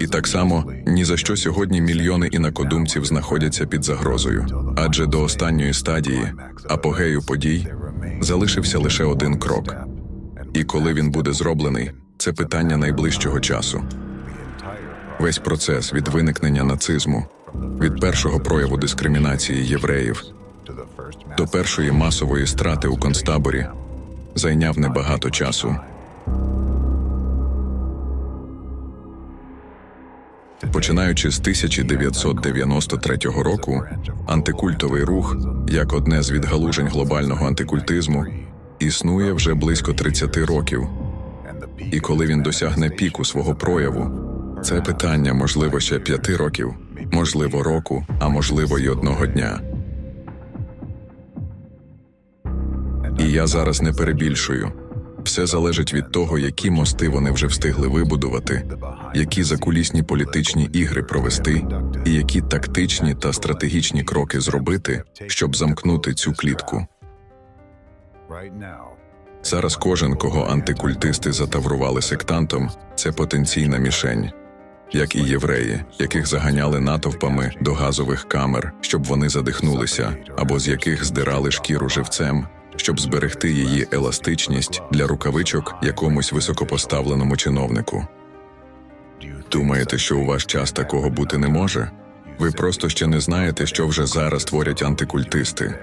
І так само ні за що сьогодні мільйони інакодумців знаходяться під загрозою, адже до останньої стадії апогею подій залишився лише один крок. І коли він буде зроблений, це питання найближчого часу. Весь процес від виникнення нацизму, від першого прояву дискримінації євреїв до першої масової страти у концтаборі зайняв небагато часу. Починаючи з 1993 року, антикультовий рух, як одне з відгалужень глобального антикультизму, існує вже близько 30 років. І коли він досягне піку свого прояву, це питання, можливо, ще п'яти років, можливо, року, а можливо, й одного дня. І я зараз не перебільшую. Все залежить від того, які мости вони вже встигли вибудувати, які закулісні політичні ігри провести, і які тактичні та стратегічні кроки зробити, щоб замкнути цю клітку. Зараз кожен, кого антикультисти затаврували сектантом, це потенційна мішень, як і євреї, яких заганяли натовпами до газових камер, щоб вони задихнулися, або з яких здирали шкіру живцем, щоб зберегти її еластичність для рукавичок якомусь високопоставленому чиновнику. Думаєте, що у ваш час такого бути не може? Ви просто ще не знаєте, що вже зараз творять антикультисти.